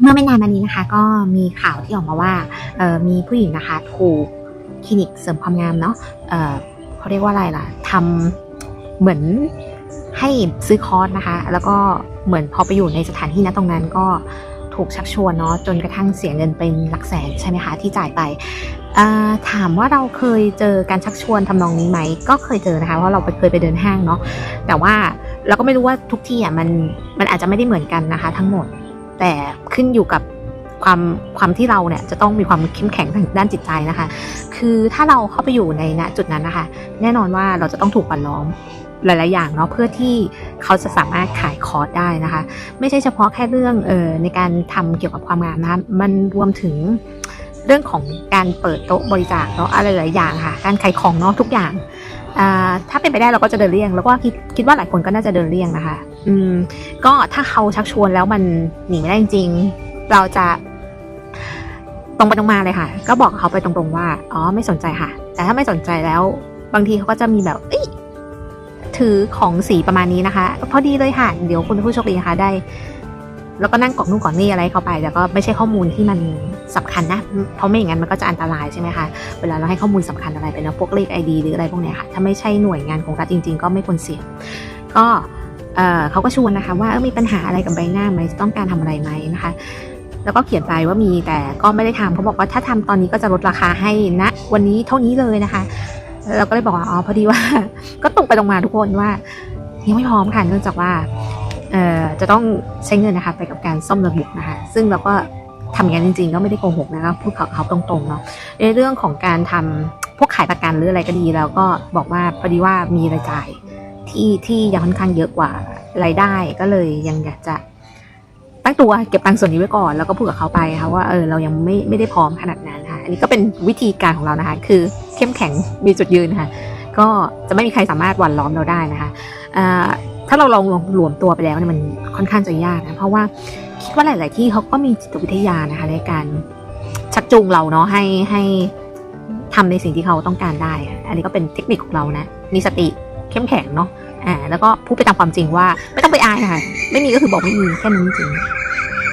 เมื่อไม่นานมานี้นะคะ ก็มีข่าวที่ออกมาว่ามีผู้หญิงนะคะ ถูกคลินิกเสริมความงามเนาะเขาเรียกว่าอะไรล่ะทำเหมือนให้ซื้อคอร์สนะคะ แล้วก็เหมือนพอไปอยู่ในสถานที่นั้นตรงนั้นก็ถูกชักชวนเนาะจนกระทั่งเสียเงินเป็นหลักแสนใช่ไหมคะที่จ่ายไปถามว่าเราเคยเจอการชักชวนทำนองนี้ไหม ก็เคยเจอนะคะเพราะเราเคยไปเดินห้างเนาะแต่ว่าเราก็ไม่รู้ว่าทุกที่อะมันมันอาจจะไม่ได้เหมือนกันนะคะ ทั้งหมด แต่ขึ้นอยู่กับความความที่เราเนี่ยจะต้องมีความเข้มแข็งทางด้านจิตใจนะคะ คือถ้าเราเข้าไปอยู่ในณจุดนั้นนะคะ แน่นอนว่าเราจะต้องถูกบันล้อมหลาย ๆ อย่างเนาะเพื่อที่เขาจะสามารถขายคอร์สได้นะคะ ไม่ใช่เฉพาะแค่เรื่องเออในการทำเกี่ยวกับความงามนะคะมันรวมถึงเรื่องของการเปิดโต๊ะบริจาคเนาะอะไรหลายอย่างค่ะ การขายของเนาะทุกอย่าง ถ้าเป็นไปได้เราก็จะเดินเลี่ยง แล้วก็คิดคิดว่าหลายคนก็น่าจะเดินเลี่ยงนะคะ อืม ก็ถ้าเขาชักชวนแล้วมันหนีไม่ได้จริง เราจะตรงไปตรงมาเลยค่ะ ก็บอกเขาไปตรงๆว่า อ๋อ ไม่สนใจค่ะ แต่ถ้าไม่สนใจแล้ว บางทีเขาก็จะมีแบบ เอ้ย ถือของสีประมาณนี้นะคะ พอดีเลยค่ะ เดี๋ยวคุณผู้โชคดีนะคะได้ แล้วก็นั่งกองนู่นกองนี่อะไรเข้าไป แต่ก็ไม่ใช่ข้อมูลที่มันสำคัญนะ เพราะไม่อย่างนั้นมันก็จะอันตรายใช่ไหมคะ เวลาเราให้ข้อมูลสำคัญอะไรไปนะพวกเลขไอดีหรืออะไรพวกเนี้ยค่ะ ถ้าไม่ใช่หน่วยงานของรัฐจริง ๆ ก็ไม่ควรเสี่ยง ก็เออเขาก็ชวนนะคะว่าเออมีปัญหาอะไรกับใบหน้าไหมต้องการทำอะไรไหมนะคะแล้วก็เขียนไปว่ามีแต่ก็ไม่ได้ทำเขาบอกว่าถ้าทำตอนนี้ก็จะลดราคาให้นะวันนี้เท่านี้เลยนะคะ เราก็เลยบอกว่าอ๋อพอดีว่า ก็ตรงไปตรงมาทุกคนว่ายังไม่พร้อมค่ะเนื่องจากว่า จะต้องใช้เงินนะคะไปกับการซ่อมระบบนะคะซึ่งเราก็ทำอย่างนั้นจริงๆ ก็ไม่ได้โกหกนะคะพูดกับเขาตรงๆเนาะในเรื่องของการทำพวกขายประกันหรืออะไรก็ดี แล้วก็บอกว่าพอดีว่ามีรายจ่ายที่ที่ยังค่อนข้างเยอะกว่ารายได้ก็เลยยังอยากจะตั้งตัวเก็บตังค์ส่วนนี้ไว้ก่อนแล้วก็พูดกับเขาไปค่ะว่าเออเรายังไม่ไม่ได้พร้อมขนาดนั้นค่ะอันนี้ก็เป็นวิธีการของเรานะคะคือเข้มแข็งมีจุดยืนค่ะก็จะไม่มีใครสามารถหวันล้อมเราได้นะคะอ่ ถ้าเราลองรวมตัวไปแล้วเนี่ยมันค่อนข้างจะยากนะ เพราะว่าคิดว่าหลาย ๆ ที่เขาก็มีจิตวิทยานะคะ ในการชักจูงเราเนาะให้ให้ทำในสิ่งที่เขาต้องการได้อะอันนี้ก็เป็นเทคนิคของเรานะ มีสติเข้มแข็งเนาะ อ่า แล้วก็พูดไปตามความจริงว่า ไม่ต้องไปอายค่ะ ไม่มีก็คือบอกไม่มีแค่นั้นจริง